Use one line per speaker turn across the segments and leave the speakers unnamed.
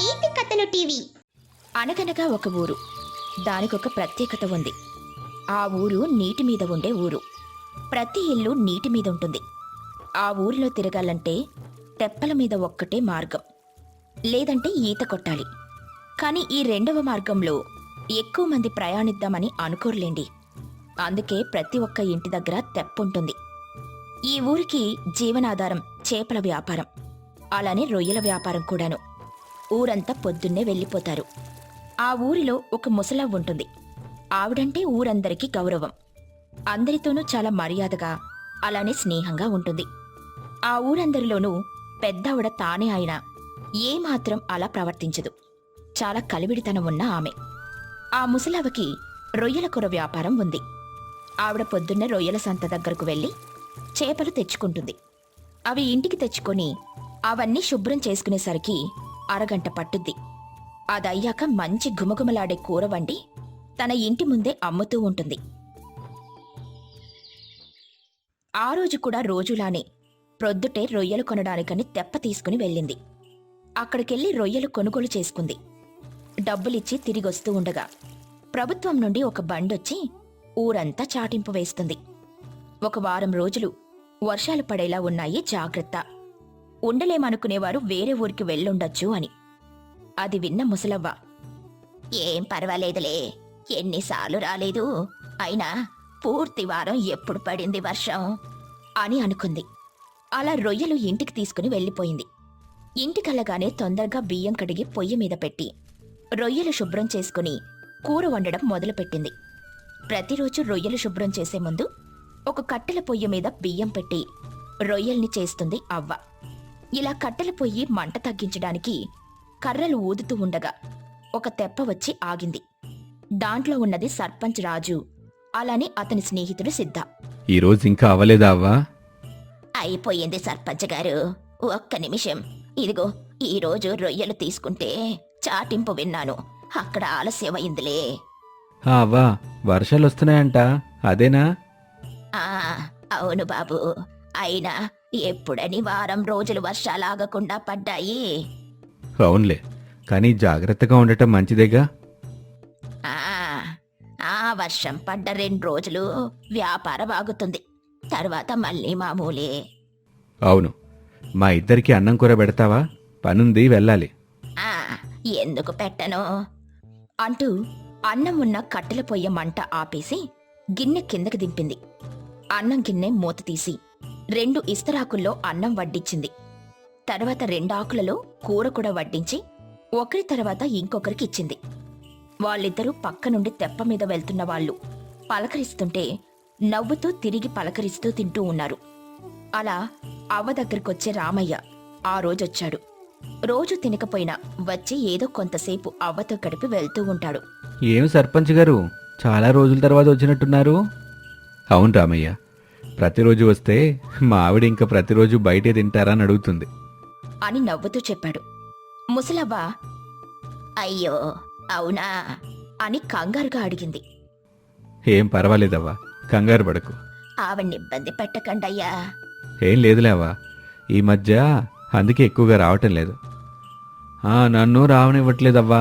నీతి కథలు టీవీ.
అనగనగా ఒక ఊరు. దానికొక ప్రత్యేకత ఉంది. ఆ ఊరు నీటి మీద ఉండే ఊరు. ప్రతి ఇల్లు నీటి మీద ఉంటుంది. ఆ ఊరిలో తిరగాలంటే తెప్పల మీద ఒక్కటే మార్గం. లేదంటే ఈత కొట్టాలి. కానీ ఈ రెండవ మార్గంలో ఎక్కువ మంది ప్రయాణిద్దామని అనుకోర్లేండి. అందుకే ప్రతి ఒక్క ఇంటి దగ్గర తెప్పుంటుంది. ఈ ఊరికి జీవనాధారం చేపల వ్యాపారం. అలానే రొయ్యల వ్యాపారం కూడాను. ఊరంతా పొద్దున్నే వెళ్ళిపోతారు. ఆ ఊరిలో ఒక ముసలవ్వ ఉంటుంది. ఆవిడంటే ఊరందరికీ గౌరవం. అందరితోనూ చాలా మర్యాదగా అలానే స్నేహంగా ఉంటుంది. ఆ ఊరందరిలోనూ పెద్దావిడ తానే అయినా ఏమాత్రం అలా ప్రవర్తించదు. చాలా కలివిడితనం ఉన్న ఆమె. ఆ ముసలవ్వకి రొయ్యల కూర వ్యాపారం ఉంది. ఆవిడ పొద్దున్న రొయ్యల సంత దగ్గరకు వెళ్ళి చేపలు తెచ్చుకుంటుంది. అవి ఇంటికి తెచ్చుకొని అవన్నీ శుభ్రం చేసుకునేసరికి అరగంట పట్టుద్ది. అదయ్యాక మంచి గుమగుమలాడే కూర వండి తన ఇంటి ముందే అమ్ముతూ ఉంటుంది. ఆ రోజు కూడా రోజులానే ప్రొద్దుటే రొయ్యలు కొనడానికని తెప్ప తీసుకుని వెళ్ళింది. అక్కడికెళ్ళి రొయ్యలు కొనుగోలు చేసుకుంది. డబ్బులిచ్చి తిరిగొస్తూ ఉండగా ప్రభుత్వం నుండి ఒక బండొచ్చి ఊరంతా చాటింపు వేస్తుంది. ఒక వారం రోజులు వర్షాలు పడేలా ఉన్నాయి జాగ్రత్త ఉండలేమనుకునేవారు వేరే ఊరికి వెళ్ళుండొచ్చు అని. అది విన్న ముసలవ్వ ఏం పర్వాలేదులే ఎన్నిసార్లు రాలేదు అయినా పూర్తి వారం ఎప్పుడు పడింది వర్షం? అని అనుకుంది. అలా రొయ్యలు ఇంటికి తీసుకుని వెళ్ళిపోయింది. ఇంటికల్లగానే తొందరగా బియ్యం కడిగి పొయ్యి మీద పెట్టి రొయ్యలు శుభ్రం చేసుకుని కూర వండడం మొదలుపెట్టింది. ప్రతిరోజు రొయ్యలు శుభ్రం చేసే ముందు ఒక కట్టెల పొయ్యి మీద బియ్యం పెట్టి రొయ్యల్ని చేస్తుంది అవ్వ. ఇలా కట్టెల పొయ్యి మంట తగ్గించడానికి కర్రలు ఊదుతూ ఉండగా ఒక తెప్ప వచ్చి ఆగింది. దాంట్లో ఉన్నది సర్పంచ్ రాజు. అలానే అతని స్నేహితుడు సిద్ధ.
ఈరోజు ఇంకా అవ్వలేదా అవ్వా?
అయిపోయింది సర్పంచ్ గారు. ఒక్క నిమిషం. ఇదిగో ఈ రోజు రొయ్యలు తీసుకుంటే చాటింపు విన్నాను. అక్కడ ఆలస్యమైందిలే
ఆ అవ్వా వర్షాలు వస్తున్నాయంట. అదేనా?
ఆ అవును బాబు. అయినా ఎప్పుడని వారం రోజులు వర్షాలాగకుండా పడ్డాయి.
అవునులే కానీ జాగ్రత్తగా ఉండటం మంచిదేగా?
ఆ ఆ వర్షం పడ్డ రెండు రోజులు వ్యాపారం ఆగుతుంది తర్వాత మళ్ళీ మామూలే
అవును మా ఇద్దరికి అన్నం కూర పెడతావా? పనుంది వెళ్ళాలి.
ఆ ఎందుకు పెట్టను? అంటూ అన్నం ఉన్న కట్టెల పొయ్య మంట ఆపేసి గిన్నె కిందకి దింపింది. అన్నం గిన్నె మూత తీసి రెండు ఇస్తరాకుల్లో అన్నం వడ్డించింది. తర్వాత రెండాకులలో కూర కూడా వడ్డించి ఒకరి తర్వాత ఇంకొకరికి ఇచ్చింది. వాళ్ళిద్దరూ పక్క నుండి తెప్ప మీద వెళ్తున్న వాళ్ళు పలకరిస్తుంటే నవ్వుతూ తిరిగి పలకరిస్తూ తింటూ ఉన్నారు. అలా అవ్వ దగ్గరకొచ్చే రామయ్య ఆ రోజొచ్చాడు. రోజు తినకపోయినా వచ్చి ఏదో కొంతసేపు అవ్వతో గడిపి వెళ్తూ ఉంటాడు.
ఏమి సర్పంచ్ గారు చాలా రోజుల తర్వాత వచ్చినట్టున్నారు. అవును రామయ్య ప్రతిరోజు వస్తే మా ఆవిడ ఇంకా ప్రతిరోజు బయటే తింటారా అని అడుగుతుంది.
అని నవ్వుతూ చెప్పాడు. ముసలవ్వ అయ్యో అవునా అని కంగారుగా అడిగింది.
ఏం పర్వాలేదవ్వా కంగారు పడకు.
ఆవిడ్ని ఇబ్బంది పెట్టకండయ్యా.
ఏం లేదులేవా ఈ మధ్య అందుకే ఎక్కువగా రావటం లేదు. ఆ, నన్ను రావనివ్వట్లేదవ్వా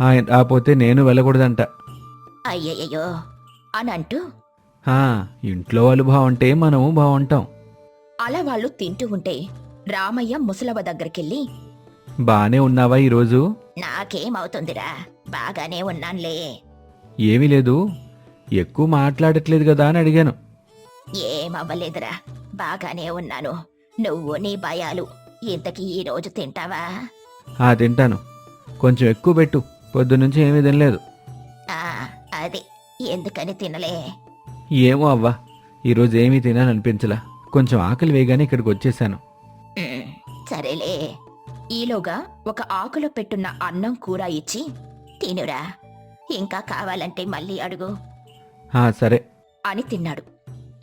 ఆ, రాపోతే నేను వెళ్ళకూడదంట.
అయ్యయ్యో అని అంటూ
ఇంట్లో వాళ్ళు బాగుంటే మనము బాగుంటాం
అలా వాళ్ళు తింటూ ఉంటే రామయ్య ముసలవ్వ దగ్గరికెళ్ళి
బానే ఉన్నావా ఈరోజు?
నాకేమవుతుందిరా బాగానే ఉన్నాన్లే.
ఏమీ లేదు ఎక్కువ మాట్లాడట్లేదు కదా అని అడిగాను.
ఏమవ్వలేదురా బాగానే ఉన్నాను. నువ్వు నీ భయాలు ఇంతకీ ఈ రోజు తింటావా?
ఆ తింటాను. కొంచెం ఎక్కువ పెట్టు పొద్దున్నుంచి ఏమీ తినలేదు.
ఆ అది ఎందుకని తినలే?
ఏమో అవ్వా ఈరోజు ఏమీ తినాలనిపించలా కొంచెం ఆకలి వేయగానే ఇక్కడికి వచ్చేసాను
ఉమ్, సరేలే. ఈలోగా ఒక ఆకులో పెట్టున్న అన్నం కూర ఇచ్చి తినురా. ఇంకా కావాలంటే మళ్ళీ అడుగు.
ఆ సరే.
అని తిన్నాడు.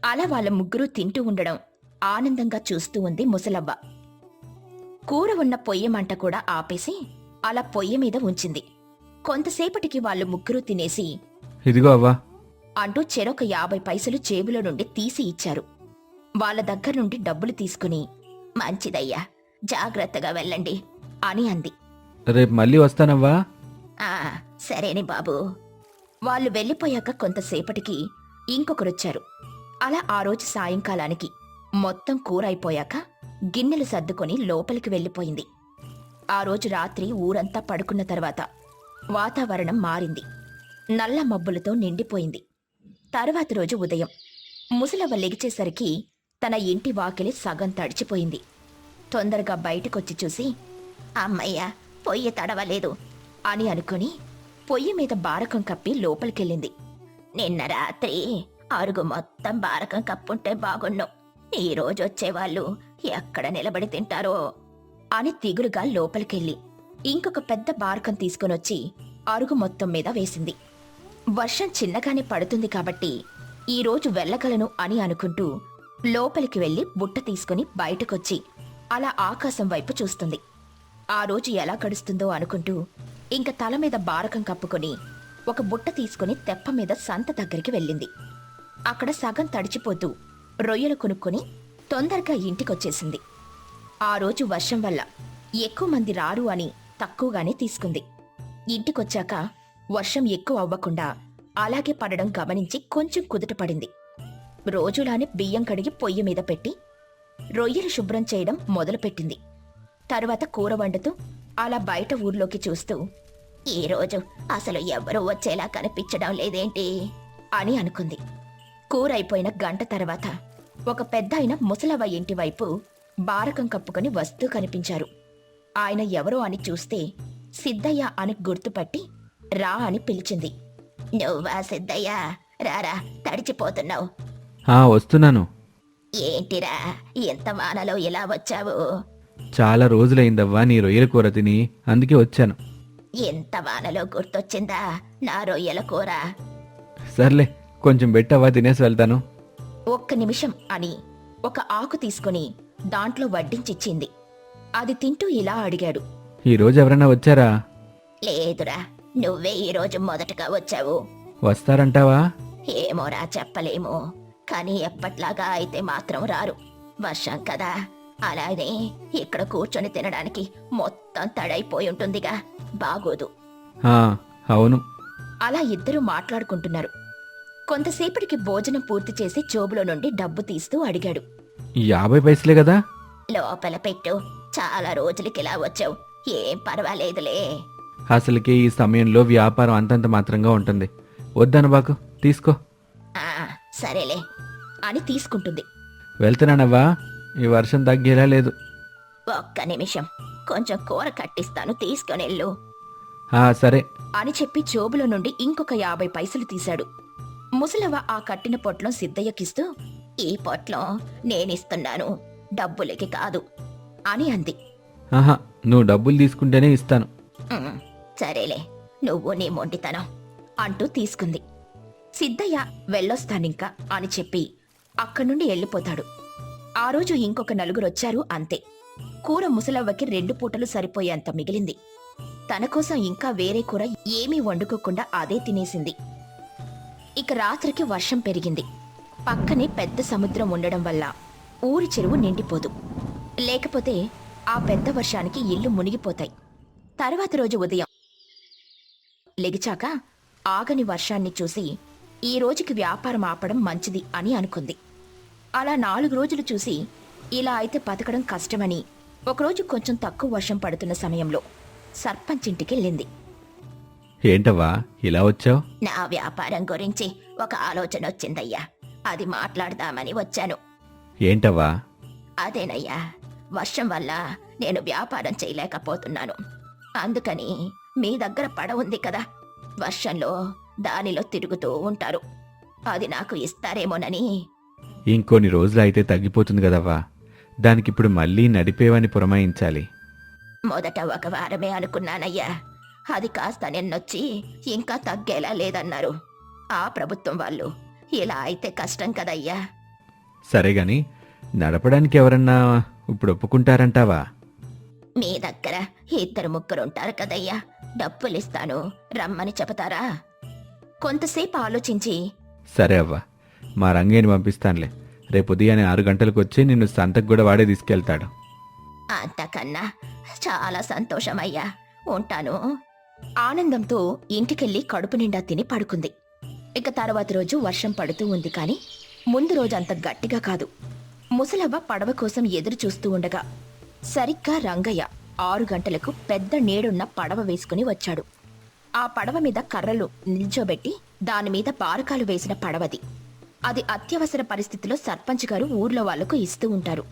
అలా వాళ్ళ ముగ్గురు తింటూ ఉండడం ఆనందంగా చూస్తూ ఉంది ముసలవ్వ. కూర ఉన్న పొయ్యి మంట కూడా ఆపేసి అలా పొయ్యి మీద ఉంచింది. కొంతసేపటికి వాళ్ళు ముగ్గురు తినేసి
ఇదిగో అవ్వా
అంటూ చెరొక యాభై పైసలు జేబులో నుండి తీసి ఇచ్చారు. వాళ్ళ దగ్గర నుండి డబ్బులు తీసుకుని మంచిదయ్యా జాగ్రత్తగా వెళ్ళండి అని అంది.
రేపు మళ్ళీ వస్తానవ్వా?
ఆ సరేని బాబు. వాళ్ళు వెళ్ళిపోయాక కొంతసేపటికి ఇంకొకరొచ్చారు. అలా ఆ రోజు సాయంకాలానికి మొత్తం కూర అయిపోయాక గిన్నెలు సర్దుకొని లోపలికి వెళ్ళిపోయింది. ఆ రోజు రాత్రి ఊరంతా పడుకున్న తర్వాత వాతావరణం మారింది. నల్ల మబ్బులతో నిండిపోయింది. తర్వాత రోజు ఉదయం ముసలవ్వ లెగిచేసరికి తన ఇంటి వాకిలి సగం తడిచిపోయింది. తొందరగా బయటకొచ్చి చూసి అమ్మయ్య పొయ్యి తడవలేదు అని అనుకుని పొయ్యి మీద బారకం కప్పి లోపలికెళ్ళింది. నిన్న రాత్రి అరుగు మొత్తం బారకం కప్పుంటే బాగున్ను. ఈ రోజు వచ్చేవాళ్ళు ఎక్కడ నిలబడి తింటారో అని తిగులుగా లోపలికెళ్ళి ఇంకొక పెద్ద బారకం తీసుకొనొచ్చి అరుగు మొత్తం మీద వేసింది. వర్షం చిన్నగానే పడుతుంది కాబట్టి ఈ రోజు వెళ్ళగలను అని అనుకుంటూ లోపలికి వెళ్ళి బుట్ట తీసుకుని బయటకొచ్చి అలా ఆకాశం వైపు చూస్తుంది. ఆ రోజు ఎలా గడుస్తుందో అనుకుంటూ ఇంక తల మీద బారకం కప్పుకొని ఒక బుట్ట తీసుకుని తెప్ప మీద సంత దగ్గరికి వెళ్ళింది. అక్కడ సగం తడిచిపోతూ రొయ్యలు కొనుక్కొని తొందరగా ఇంటికొచ్చేసింది. ఆ రోజు వర్షం వల్ల ఎక్కువ మంది రారు అని తక్కువగానే తీసుకుంది. ఇంటికొచ్చాక వర్షం ఎక్కువ అవ్వకుండా అలాగే పడడం గమనించి కొంచెం కుదుట పడింది. రోజులానే బియ్యం కడిగి పొయ్యి మీద పెట్టి రొయ్యలు శుభ్రం చేయడం మొదలుపెట్టింది. తర్వాత కూర వండుతూ అలా బయట ఊర్లోకి చూస్తూ ఈ రోజు అసలు ఎవరూ వచ్చేలా కనిపించడం లేదేంటి? అని అనుకుంది. కూర అయిపోయిన గంట తర్వాత ఒక పెద్ద ఆయన ముసలవ్వ ఇంటి వైపు బారకం కప్పుకొని వస్తూ కనిపించారు. ఆయన ఎవరో అని చూస్తే సిద్ధయ్య అని గుర్తుపట్టి రా అని పిలిచింది. నువ్వా సిద్ధయ్య? రారా తడిచిపోతున్నావు.
ఆ వస్తున్నాను.
ఏంటిరా? ఎంత వానలో ఇలా వచ్చావు?
చాలా రోజులైందవ్వా నీ రొయ్యల కూర తిని అందుకే వచ్చాను.
ఎంత వానలో గుర్తొచ్చిందా నా రొయ్యల కూర?
సర్లే కొంచెం పెట్టవా తినేసి వెళ్తాను.
ఒక్క నిమిషం అని ఒక ఆకు తీసుకుని దాంట్లో వడ్డించిచ్చింది. అది తింటూ ఇలా అడిగాడు.
ఈ రోజు ఎవరైనా వచ్చారా?
లేదురా. నువ్వే ఈరోజు మొదటగా వచ్చావు.
వస్తారంటావా?
ఏమోరా చెప్పలేము. కానీ ఎప్పట్లాగా అయితే మాత్రం రారు. వర్షం కదా. అలానే ఇక్కడ కూర్చొని తినడానికి మొత్తం తడైపోయి ఉంటుందిగా. బాగోదు.
ఆ, అవును.
అలా ఇద్దరూ మాట్లాడుకుంటున్నారు. కొంతసేపటికి భోజనం పూర్తి చేసి జోబులో నుండి డబ్బు తీస్తూ అడిగాడు.
యాభై పైసలే కదా?
లోపల పెట్టు. చాలా రోజులకి ఇలా వచ్చావు. ఏం పర్వాలేదులే.
అసలుకి ఈ సమయంలో వ్యాపారం అంతంత మాత్రంగా ఉంటుంది. వద్దను బాకు తీసుకో.
ఆ సరేలే. అని తీసుకుంటుంది.
వెళ్తున్నానవ్వా ఈ వర్షం తగ్గేలా లేదు.
ఒక్క నిమిషం కొంచెం కూర కట్టిస్తాను తీసుకొనెళ్ళు.
ఆ సరే.
అని చెప్పి జోబులో నుండి ఇంకొక యాభై పైసలు తీశాడు. ముసలవ్వ ఆ కట్టిన పొట్లం సిద్ధయ్యకిస్తూ ఈ పొట్లం నేనిస్తున్నాను డబ్బులకి కాదు అని అంది.
ఆహా నువ్వు డబ్బులు తీసుకుంటేనే ఇస్తాను.
"ఉమ్, సరేలే నువ్వు నీ మొండితనం అంటూ తీసుకుంది. సిద్ధయ్య వెళ్ళొస్తానింకా అని చెప్పి అక్కడి నుండి వెళ్ళిపోతాడు. ఆ రోజు ఇంకొక నలుగురొచ్చారు అంతే. కూర ముసలవ్వకి రెండు పూటలు సరిపోయేంత మిగిలింది. తన కోసం ఇంకా వేరే కూర ఏమీ వండుకోకుండా అదే తినేసింది. ఇక రాత్రికి వర్షం పెరిగింది. పక్కనే పెద్ద సముద్రం ఉండడం వల్ల ఊరి చెరువు నిండిపోదు. లేకపోతే ఆ పెద్ద వర్షానికి ఇల్లు మునిగిపోతాయి. తర్వాత రోజు ఉదయం లెగిచాక ఆగని వర్షాన్ని చూసి ఈ రోజుకి వ్యాపారం ఆపడం మంచిది అని అనుకుంది. అలా నాలుగు రోజులు చూసి ఇలా అయితే బతకడం కష్టమని ఒకరోజు కొంచెం తక్కువ వర్షం పడుతున్న సమయంలో సర్పంచ్ ఇంటికి వెళ్ళింది
ఏంటవ్వా? ఇలా వచ్చావు?
నా వ్యాపారం గురించి ఒక ఆలోచన వచ్చిందయ్యా. అది మాట్లాడదామని వచ్చాను.
ఏంటవ్వా?
అదేనయ్యా. వర్షం వల్ల నేను వ్యాపారం చేయలేకపోతున్నాను. అందుకని మీ దగ్గర పడ ఉంది కదా. వర్షంలో దానిలో తిరుగుతూ ఉంటారు. అది నాకు ఇస్తారేమోనని.
ఇంకొన్ని రోజులు అయితే తగ్గిపోతుంది కదవ్వా. దానికిప్పుడు మళ్ళీ నడిపేవని పురమాయించాలి.
మొదట ఒక వారమే అనుకున్నానయ్యా. అది కాస్త నిన్నొచ్చి ఇంకా తగ్గేలా లేదన్నారు. ఆ ప్రభుత్వం వాళ్ళు ఇలా అయితే కష్టం కదయ్యా.
సరే గాని నడపడానికి ఎవరన్నా ఇప్పుడు ఒప్పుకుంటారంటావా?
మీ దగ్గర ఇద్దరు ముగ్గురు ఉంటారు కదయ్యా. డబ్బులిస్తాను. రమ్మని చెబుతారా? కొంతసేపు ఆలోచించి.
సరే అవ్వా మా రంగేని పంపిస్తానులే. రేపు ఉదయాన్నే ఆరు గంటలకు వచ్చి నిన్ను సంతకు కూడా వాడే తీసుకెళ్తాడు.
అంతకన్నా చాలా సంతోషమయ్యా. ఉంటాను. ఆనందంతో ఇంటికెళ్ళి కడుపు నిండా తిని పడుకుంది. ఇక తర్వాత రోజు వర్షం పడుతూ ఉంది కాని ముందు రోజు అంత గట్టిగా కాదు. ముసలవ్వ పడవ కోసం ఎదురు చూస్తూ ఉండగా సరిగ్గా రంగయ్య ఆరు గంటలకు పెద్ద నీడున్న పడవ వేసుకుని వచ్చాడు. ఆ పడవ మీద కర్రలు నిల్చోబెట్టి దానిమీద బారకాలు వేసిన పడవది. అది అత్యవసర పరిస్థితిలో సర్పంచ్ గారు ఊర్లో వాళ్ళకు ఇస్తూ ఉంటారు.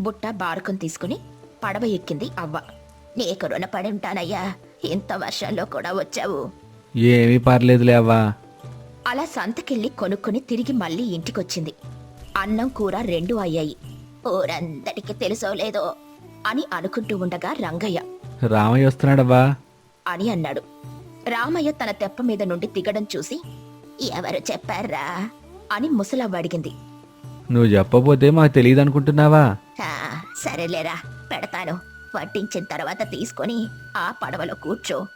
బుట్ట బారకం తీసుకుని పడవ ఎక్కింది అవ్వ. నీకు రుణపడి ఉంటానయ్యా ఇంత వర్షంలో కూడా వచ్చావు.
ఏమీ పర్లేదులే అవ్వా.
అలా సంతకెళ్ళి కొనుక్కొని తిరిగి మళ్ళీ ఇంటికొచ్చింది. అన్నం కూర రెండూ అయ్యాయి. ఊరందరికీ తెలుసో లేదో అని అనుకుంటూ ఉండగా రంగయ్య
రామయ్య వస్తున్నాడవ్వా
అని అన్నాడు. రామయ్య తన తెప్ప మీద నుండి దిగడం చూసి ఎవరు చెప్పారా అని ముసలవ్వ అడిగింది.
నువ్వు చెప్పబోతే మాకు తెలియదు అనుకుంటున్నావా
"ఆ, సరేలేరా పెడతాను. వడ్డించిన తర్వాత తీసుకొని ఆ పడవలో కూర్చో.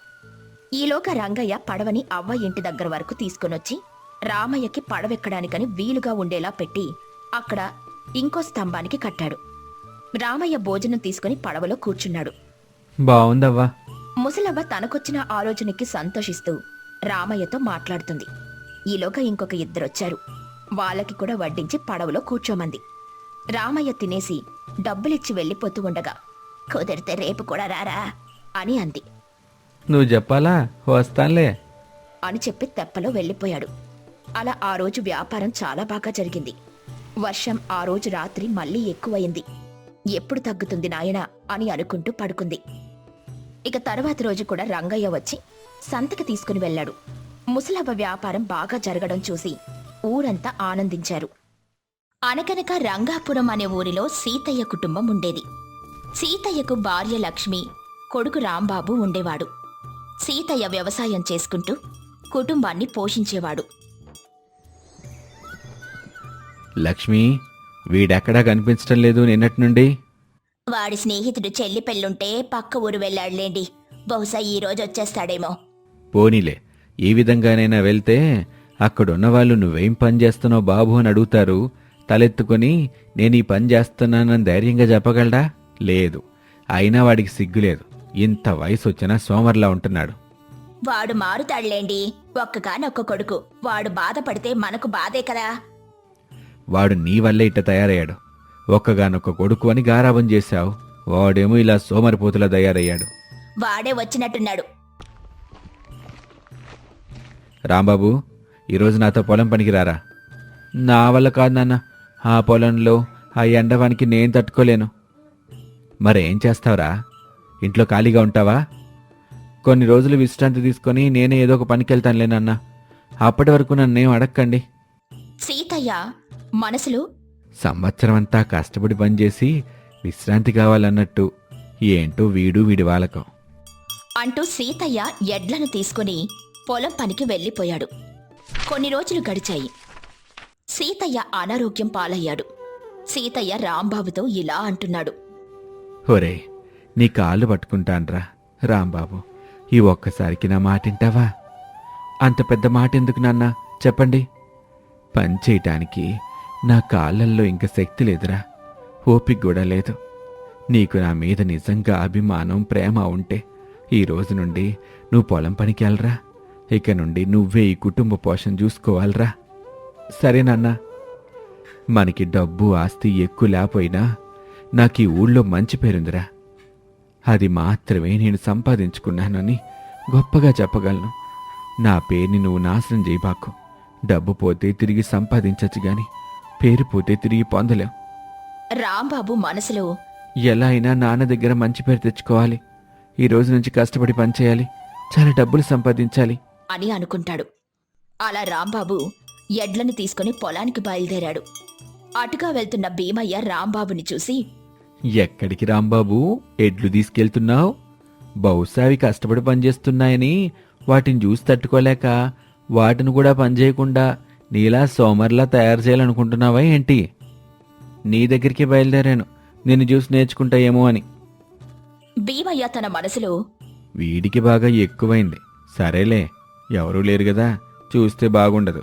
ఈలోగా రంగయ్య పడవని అవ్వ ఇంటి దగ్గర వరకు తీసుకొనొచ్చి రామయ్యకి పడవెక్కడానికని వీలుగా ఉండేలా పెట్టి అక్కడ ఇంకో స్తంభానికి కట్టాడు. రామయ్య భోజనం తీసుకుని పడవలో కూర్చున్నాడు.
బాగుందవ్వా
ముసలవ్వ తనకొచ్చిన ఆలోచనకి సంతోషిస్తూ రామయ్యతో మాట్లాడుతుంది. ఈలోగా ఇంకొక ఇద్దరొచ్చారు. వాళ్ళకి కూడా వడ్డించి పడవలో కూర్చోమంది. రామయ్య తినేసి డబ్బులిచ్చి వెళ్ళిపోతూ ఉండగా కుదిరితే రేపు కూడా రారా? అని అంది.
నువ్వు చెప్పాలా? వస్తానులే.
అని చెప్పి తెప్పలో వెళ్ళిపోయాడు. అలా ఆ రోజు వ్యాపారం చాలా బాగా జరిగింది. వర్షం ఆ రోజు రాత్రి మళ్ళీ ఎక్కువయింది ఎప్పుడు తగ్గుతుంది నాయనా అని అనుకుంటూ పడుకుంది. ఇక తర్వాత రోజు కూడా రంగయ్య వచ్చి సంతకి తీసుకుని వెళ్ళాడు. ముసలవ్వ వ్యాపారం బాగా జరగడం చూసి ఊరంతా ఆనందించారు. అనగనక రంగాపురం అనే ఊరిలో సీతయ్య కుటుంబం ఉండేది. సీతయ్యకు భార్య లక్ష్మి కొడుకు రాంబాబు ఉండేవాడు. సీతయ్య వ్యవసాయం చేసుకుంటూ కుటుంబాన్ని పోషించేవాడు.
లక్ష్మి వీడెక్కడా కనిపించటం లేదు నిన్నటి నుండి?
వాడి స్నేహితుడు చెల్లి పెళ్ళుంటే పక్క ఊరు వెళ్ళాడులేండి. బహుశా ఈ రోజు వచ్చేస్తాడేమో.
పోనీలే. ఈ విధంగానైనా వెళ్తే అక్కడున్న వాళ్ళు నువ్వేం పని చేస్తున్నావు బాబు అని అడుగుతారు. తలెత్తుకొని నేను ఈ పని చేస్తున్నానని ధైర్యంగా చెప్పగలడా? లేదు. అయినా వాడికి సిగ్గులేదు ఇంత వయసు వచ్చినా సోమర్లా ఉంటున్నాడు.
వాడు మారుతాడులేండి. ఒక్కగానొక్క కొడుకు. వాడు బాధపడితే మనకు బాధే కదా.
వాడు నీ వల్లే ఇట్ట తయారయ్యాడు. ఒక్కగానొక్క కొడుకు అని గారాబం చేశావు. వాడేమో ఇలా సోమరిపోతులా తయారయ్యాడు.
వాడే వచ్చినట్టున్నాడు.
రాంబాబు ఈరోజు నాతో పొలం పనికి రారా? నా వల్ల కాదు నాన్న. ఆ పొలంలో ఆ ఎండవానికి నేను తట్టుకోలేను. మరేం చేస్తావురా? ఇంట్లో ఖాళీగా ఉంటావా? కొన్ని రోజులు విశ్రాంతి తీసుకొని నేనే ఏదో ఒక పనికి వెళ్తానులే నాన్న. అప్పటి వరకు నన్నేం అడక్కండి.
సీతయ్య మనసులో?
సంవత్సరం అంతా కష్టపడి పనిచేసి విశ్రాంతి కావాలన్నట్టు. ఏంటో వీడు వీడి వాళ్ళకం
అంటూ సీతయ్య ఎడ్లను తీసుకుని పొలం పనికి వెళ్ళిపోయాడు. కొన్ని రోజులు గడిచాయి. సీతయ్య అనారోగ్యం పాలయ్యాడు. సీతయ్య రాంబాబుతో ఇలా అంటున్నాడు.
ఒరే నీ కాళ్ళు పట్టుకుంటాన్రా రాంబాబు. ఈ ఒక్కసారికి నా మాట వింటావా అంత పెద్ద మాట ఎందుకు నాన్న? చెప్పండి. పని చేయటానికి నా కాళ్ళల్లో ఇంక శక్తి లేదురా. ఓపిక కూడా లేదు. నీకు నా మీద నిజంగా అభిమానం ప్రేమ ఉంటే ఈ రోజు నుండి నువ్వు పొలం పనికి వెళ్ళరా. ఇక నుండి నువ్వే ఈ కుటుంబ పోషణ చూసుకోవాలరా. సరే నాన్నా. మనకి డబ్బు ఆస్తి ఎక్కువ లేకపోయినా నాకు ఈ ఊళ్ళో మంచి పేరుందిరా. అది మాత్రమే నేను సంపాదించుకున్నానని గొప్పగా చెప్పగలను. నా పేరుని నువ్వు నాశనం చేయబాకు. డబ్బు పోతే తిరిగి సంపాదించచ్చు గాని పేరు పోతే తిరిగి పొందలేం.
రాంబాబు మనసులో
ఎలా అయినా నాన్న దగ్గర మంచి పేరు తెచ్చుకోవాలి. ఈ రోజు నుంచి కష్టపడి పనిచేయాలి చాలా డబ్బులు సంపాదించాలి.
అని అనుకుంటాడు. అలా రాంబాబు ఎడ్లను తీసుకుని పొలానికి బయలుదేరాడు. అటుగా వెళ్తున్న భీమయ్య రాంబాబుని చూసి
ఎక్కడికి రాంబాబు? ఎడ్లు తీసుకెళ్తున్నావు? బహుశా అవి కష్టపడి పనిచేస్తున్నాయని వాటిని చూసి తట్టుకోలేక వాటిని కూడా పనిచేయకుండా నీలా సోమర్లా తయారు చేయాలనుకుంటున్నావా ఏంటి? నీ దగ్గరికి బయలుదేరాను. నిన్ను చూసి నేర్చుకుంటాయేమో అని.
భీమయ్య తన మనసులో
వీడికి బాగా ఎక్కువైంది. సరేలే ఎవరూ లేరు కదా చూస్తే బాగుండదు.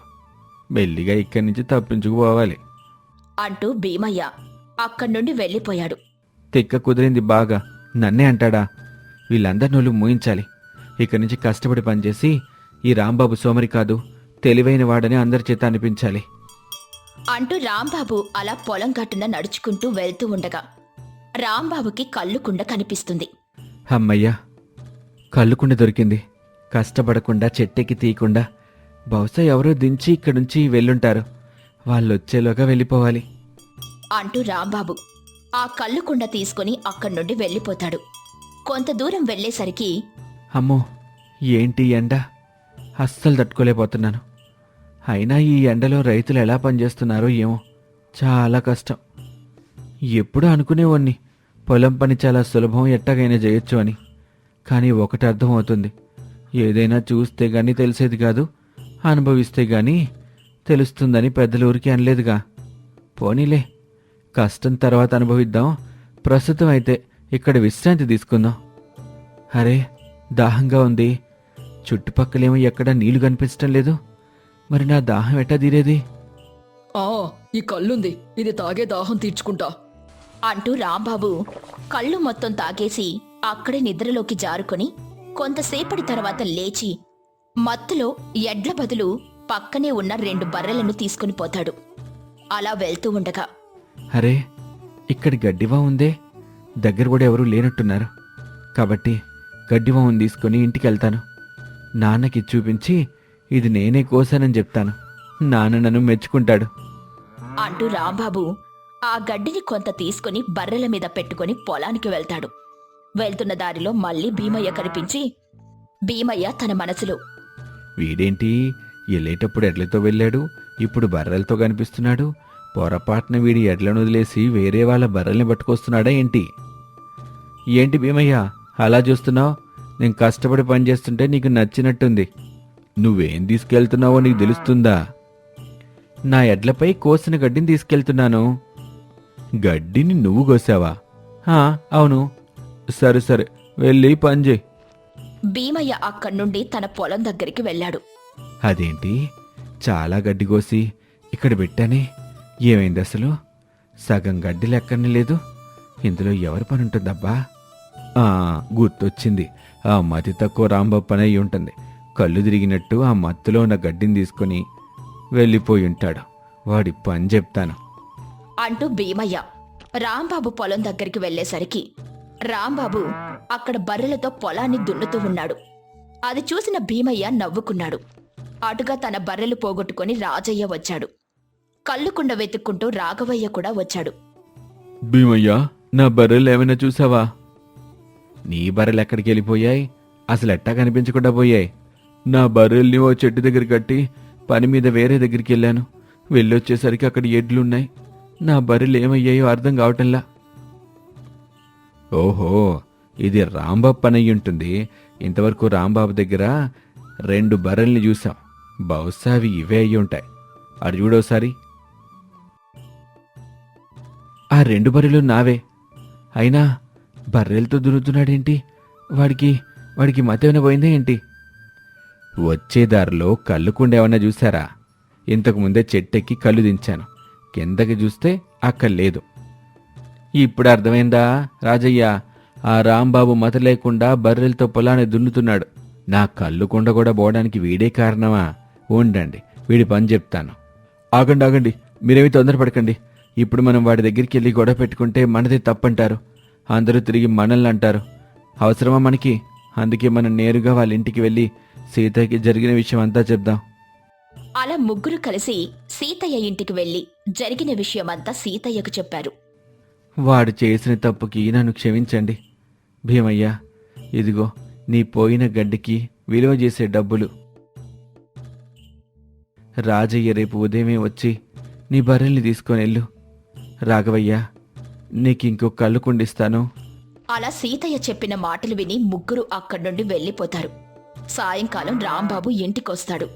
మెల్లిగా ఇక్కడి నుంచి తప్పించుకుపోవాలి
అంటూ భీమయ్య అక్కడి నుండి వెళ్ళిపోయాడు.
తిక్క కుదిరింది బాగా. నన్నే అంటాడా? వీళ్ళందరి నోళ్ళు మూయించాలి. ఇక్కడి నుంచి కష్టపడి పనిచేసి ఈ రాంబాబు సోమరి కాదు తెలివైన వాడని అందరి చేత అనిపించాలి.
అంటూ రాంబాబు అలా పొలం గట్టున నడుచుకుంటూ వెళ్తూ ఉండగా రాంబాబుకి కళ్ళుకుండ కనిపిస్తుంది.
అమ్మయ్యా కళ్ళుకుండ దొరికింది. కష్టపడకుండా చెట్టెక్కి తీయకుండా బహుశా ఎవరో దించి ఇక్కడి నుంచి వెళ్ళుంటారు. వాళ్ళు వచ్చేలోగా వెళ్ళిపోవాలి.
అంటూ రాంబాబు ఆ కళ్ళుకుండ తీసుకుని అక్కడి నుండి వెళ్ళిపోతాడు. కొంత దూరం వెళ్ళేసరికి
అమ్మో ఏంటి ఎండ? అస్సలు తట్టుకోలేకపోతున్నాను. అయినా ఈ ఎండలో రైతులు ఎలా పనిచేస్తున్నారో ఏమో చాలా కష్టం. ఎప్పుడు అనుకునేవాణ్ణి. పొలం పని చాలా సులభం ఎట్టగైనా చేయొచ్చు అని. కానీ ఒకటి అర్థమవుతుంది. ఏదైనా చూస్తే కానీ తెలిసేది కాదు అనుభవిస్తే కానీ తెలుస్తుందని పెద్దల ఊరికి అనలేదుగా. పోనీలే కష్టం తర్వాత అనుభవిద్దాం. ప్రస్తుతం అయితే ఇక్కడ విశ్రాంతి తీసుకుందాం. అరే దాహంగా ఉంది. చుట్టుపక్కలేమో ఎక్కడా నీళ్ళు కనిపించటం లేదు. మరి నా దాహం ఎట్టా తీరేది?
ఆ ఈ కళ్ళుంది. ఇది తాగే దాహం తీర్చుకుంటా.
అంటూ రాంబాబు కళ్ళు మొత్తం తాగేసి అక్కడే నిద్రలోకి జారుకొని కొంతసేపటి తర్వాత లేచి మత్తులో ఎడ్ల బదులు పక్కనే ఉన్న రెండు బర్రెలను తీసుకుని పోతాడు. అలా వెళ్తూ ఉండగా
అరే ఇక్కడ గడ్డివా ఉందే? దగ్గర కూడా ఎవరూ లేనట్టున్నారు. కాబట్టి గడ్డివాముని తీసుకొని ఇంటికి వెళ్తాను నాన్నకి చూపించి ఇది నేనే కోసానని చెప్తాను. నాన్న నన్ను మెచ్చుకుంటాడు.
అంటూ రాంబాబు ఆ గడ్డిని కొంత తీసుకుని బర్రెల మీద పెట్టుకుని పొలానికి వెళ్తాడు. వెళ్తున్న దారిలో మళ్ళీ భీమయ్య కనిపించి భీమయ్య తన మనసులో.
వీడేంటి? వెళ్ళేటప్పుడు ఎడ్లతో వెళ్ళాడు ఇప్పుడు బర్రెలతో కనిపిస్తున్నాడు. పొరపాటున వీడి ఎడ్లను వదిలేసి వేరే వాళ్ళ బర్రెల్ని పట్టుకొస్తున్నాడా ఏంటి? ఏంటి భీమయ్య అలా చూస్తున్నావు? నేను కష్టపడి పని చేస్తుంటే నీకు నచ్చినట్టుంది. నువ్వేం తీసుకెళ్తున్నావో నీకు తెలుస్తుందా? నా ఎడ్లపై కోసిన గడ్డిని తీసుకెళ్తున్నాను. గడ్డిని నువ్వు కోసావా? "హా, అవును. సరే సరే వెళ్ళి చేయి.
భీమయ్య అక్కడి నుండి తన పొలం దగ్గరికి వెళ్ళాడు.
అదేంటి? చాలా గడ్డి కోసి ఇక్కడ పెట్టానే? ఏమైంది అసలు? సగం గడ్డి లెక్కనే లేదు. ఇందులో ఎవరి పని ఉంటుందబ్బా? గుర్తొచ్చింది. ఆ మతి తక్కువ రాంబాబు పని అయి ఉంటుంది. కళ్ళు తిరిగినట్టు ఆ మత్తులో ఉన్న గడ్డిని తీసుకొని వెళ్ళిపోయి ఉంటాడు. వాడి పని చెప్తాను.
అంటూ భీమయ్య రాంబాబు పొలం దగ్గరికి వెళ్ళేసరికి రాంబాబు అక్కడ బర్రెలతో పొలాన్ని దున్నుతూ ఉన్నాడు. అది చూసిన భీమయ్య నవ్వుకున్నాడు. అటుగా తన బర్రెలు పోగొట్టుకొని రాజయ్య వచ్చాడు. కళ్ళుకుండ వెతుక్కుంటూ రాఘవయ్య కూడా వచ్చాడు.
భీమయ్యా నా బర్రెలు ఏమైనా చూసావా? నీ బర్రెలు ఎక్కడికి వెళ్ళిపోయాయి? అసలు ఎట్టా కనిపించకుండా పోయాయి? నా బర్రెల్ని ఓ చెట్టు దగ్గర కట్టి పని మీద వేరే దగ్గరికి వెళ్ళాను. వెళ్ళొచ్చేసరికి అక్కడ ఎడ్లున్నాయి. నా బర్రెలు ఏమయ్యాయో అర్థం కావటంలా. ఓహో ఇది రాంబాబు పని అయ్యి ఉంటుంది ఇంతవరకు రాంబాబు దగ్గర రెండు బర్రెల్ని చూసాం బహుశా అవి ఇవే అయ్యి ఉంటాయి అటు చూడోసారి ఆ రెండు బర్రెలు నావే. అయినా బర్రెలతో దున్నుతున్నాడేంటి? వాడికి వాడికి మతమైన పోయిందా ఏంటి? వచ్చే దారిలో కళ్ళుకుండా ఏమన్నా చూసారా ఇంతకుముందే చెట్టెక్కి కళ్ళు దించాను. కిందకి చూస్తే అక్కడ లేదు ఇప్పుడు అర్థమైందా రాజయ్య? ఆ రాంబాబు మత లేకుండా బర్రెలతో పొలాన్ని దున్నుతున్నాడు. నా కళ్ళు కుండ కూడా పోవడానికి వీడే కారణమా? ఉండండి వీడి పని చెప్తాను. ఆగండి ఆగండి మీరేమి తొందరపడకండి ఇప్పుడు మనం వాడి దగ్గరికి వెళ్ళి గొడవ పెట్టుకుంటే మనదే తప్పంటారు. అందరూ తిరిగి మనల్ని అంటారు. అవసరమా మనకి? అందుకే మనం నేరుగా వాళ్ళ ఇంటికి వెళ్ళి సీతకి జరిగిన విషయం అంతా చెప్దాం.
అలా ముగ్గురు కలిసి సీతయ్య ఇంటికి వెళ్ళి జరిగిన విషయమంతా సీతయ్యకు చెప్పారు.
వాడు చేసిన తప్పుకి నన్ను క్షమించండి. భీమయ్య ఇదిగో నీ పోయిన గడ్డికి విలువ చేసే డబ్బులు. రాజయ్య రేపు ఉదయమే వచ్చి నీ బర్రెల్ని తీసుకొని వెళ్ళు. రాఘవయ్య నీకు ఇంకో కళ్ళు కుండిస్తాను.
అలా సీతయ్య చెప్పిన మాటలు విని ముగ్గురు అక్కడి నుండి వెళ్ళిపోతారు. సాయంకాలం రాంబాబు ఇంటికొస్తాడు.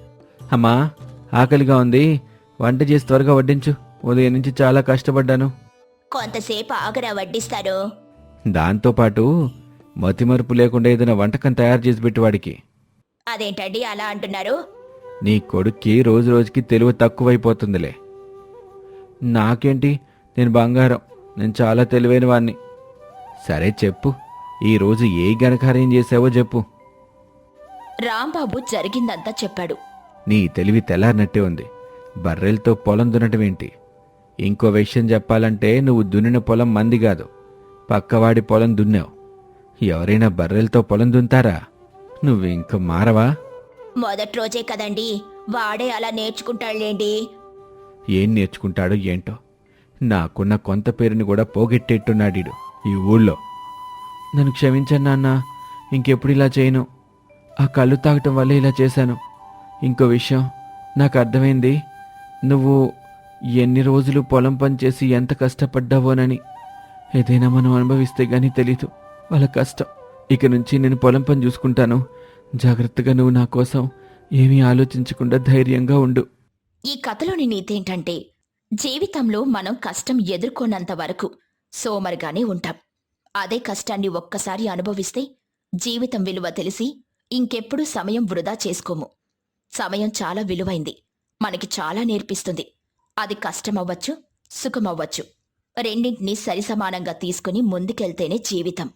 అమ్మా ఆకలిగా ఉంది. వంట చేసి త్వరగా వడ్డించు. ఉదయం నుంచి చాలా కష్టపడ్డాను.
కొంతసేపు ఆగరా వడ్డిస్తారు
దాంతోపాటు మతిమరుపు లేకుండా ఏదైనా వంటకం తయారు చేసి పెట్టేవాడికి
అదేంటండి అలా అంటున్నారు?
నీ కొడుక్కి రోజు రోజుకి తెలివి తక్కువైపోతుందిలే. నాకేంటి? నేను బంగారం. నేను చాలా తెలివైన వాణ్ణి. సరే చెప్పు. ఈరోజు ఏ గనకార్యం చేసావో చెప్పు.
రాంబాబు జరిగిందంతా చెప్పాడు.
నీ తెలివి తెల్లారినట్టే ఉంది. బర్రెలతో పొలం దున్నటం ఏంటి? ఇంకో విషయం చెప్పాలంటే నువ్వు దున్నిన పొలం మంది కాదు. పక్కవాడి పొలం దున్నావు. ఎవరైనా బర్రెలతో పొలం దున్తారా నువ్వు ఇంక మారవా?
మొదటి రోజే కదండి. వాడే అలా నేర్చుకుంటాడులేండి.
ఏం నేర్చుకుంటాడో ఏంటో? నాకున్న కొంత పేరుని కూడా పోగొట్టేట్టున్నాడీడు ఈ ఊళ్ళో. నన్ను క్షమించండి నాన్న. ఇంకెప్పుడు ఇలా చేయను? ఆ కళ్ళు తాగటం వల్ల ఇలా చేశాను. ఇంకో విషయం నాకు అర్థమైంది. నువ్వు ఎన్ని రోజులు పొలం పని చేసి ఎంత కష్టపడ్డావోనని. ఏదైనా మనం అనుభవిస్తే గానీ తెలీదు. వాళ్ళ కష్టం. ఇక నుంచి నేను పొలం పని చూసుకుంటాను. జాగ్రత్తగా నువ్వు నా కోసం ఏమీ ఆలోచించకుండా ధైర్యంగా ఉండు.
ఈ కథలోని నీతేంటంటే జీవితంలో మనం కష్టం ఎదుర్కొన్నంత వరకు సోమరిగానే ఉంటాం. అదే కష్టాన్ని ఒక్కసారి అనుభవిస్తే జీవితం విలువ తెలిసి ఇంకెప్పుడు సమయం వృధా చేసుకోము. సమయం చాలా విలువైంది. మనకి చాలా నేర్పిస్తుంది. అది కష్టమవ్వచ్చు సుఖమవ్వచ్చు. రెండింటినీ సరిసమానంగా తీసుకుని ముందుకెళ్తేనే జీవితం.